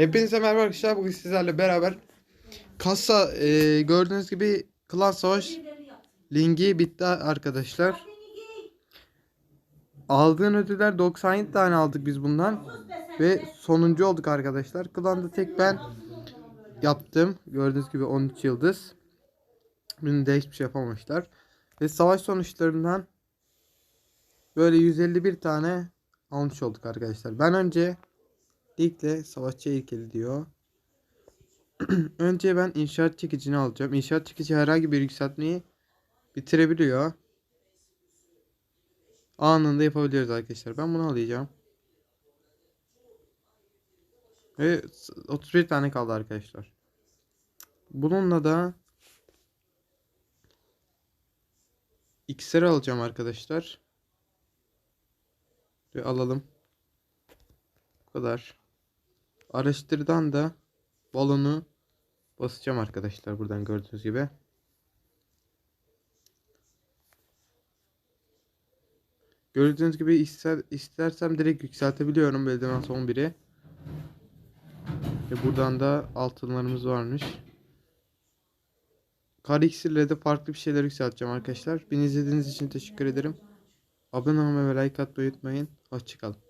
Hepinize merhaba arkadaşlar. Bugün sizlerle beraber kasa e, gördüğünüz gibi Klan Savaş lingi bitti arkadaşlar. Aldığın ödüller 97 tane aldık biz bundan. Ve sonuncu olduk arkadaşlar. Klan'da tek ben yaptım. Gördüğünüz gibi 13 yıldız. Bunu da hiçbir şey yapamamışlar. Ve savaş sonuçlarından böyle 151 tane almış olduk arkadaşlar. Ben önce Ligle savaşçı heykeli diyor. Önce ben inşaat çekicini alacağım. İnşaat çekici herhangi bir yükseltmeyi bitirebiliyor. Anında yapabiliyoruz arkadaşlar. Ben bunu alacağım. Ve 31 tane kaldı arkadaşlar. Bununla da iksir alacağım arkadaşlar. Ve alalım. Bu kadar. Araştırdan da balonu basacağım arkadaşlar buradan gördüğünüz gibi. Gördüğünüz gibi ister, istersem direkt yükseltebiliyorum belediyenin son biri. Ve buradan da altınlarımız varmış. Kar iksirle de farklı bir şeyler yükselteceğim arkadaşlar. Beni izlediğiniz için teşekkür ederim. Abone olmayı ve like atmayı unutmayın. Hoşçakalın.